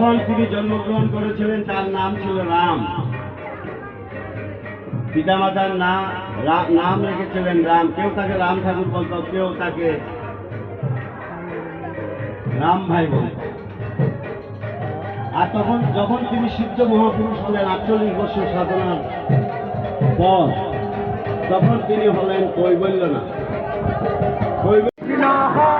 যখন তিনি জন্মগ্রহণ করেছিলেন, তার নাম ছিল রাম। পিতামাতার না নাম রেখেছিলেন রাম। কেউ তাকে রাম ঠাকুর বলতো, কেউ তাকে রাম ভাই বলত। আর তখন, যখন তিনি সিদ্ধ মহাপুরুষ হলেন, আটচল্লিশ বছর সাধনার পর, তখন তিনি হলেন কৈবল্য না কৈবল্য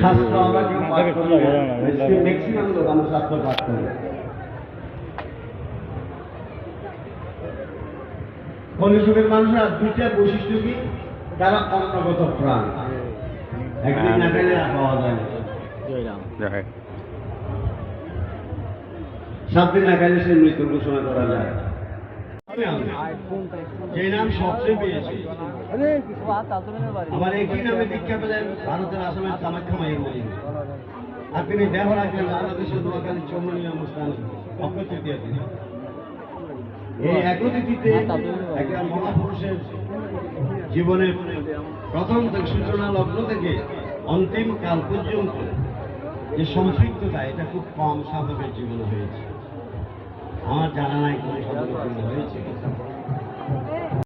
শাস্ত্র আমরা কেউ পাঠ করি। ম্যাক্সিমাম লোক আমরা শাস্ত্র পাঠ করি। কলিযুগের মানুষের আর দুইটা বৈশিষ্ট্য কি? তারা অন্নগত প্রাণ। একদিন না খেলে আর পাওয়া যায় সাত দিন না খেলে সে মৃত্যুর ঘোষণা করা যায়। যে নাম সবচেয়ে পেয়েছি। একই নামে ভারতের আসামের কামাখ্যা মায়ের আর তিনি দেহ বাংলাদেশের অক্ষয় তৃতীয় দিনে। এই একতিথিতে একটা মহাপুরুষের জীবনের প্রথম সূচনা লগ্ন থেকে অন্তিম কাল পর্যন্ত যে সম্পৃক্ততা এটা খুব কম সাধকের জীবনে হয়েছে। আমার জানা নাই কোনো সাধকের হয়েছে।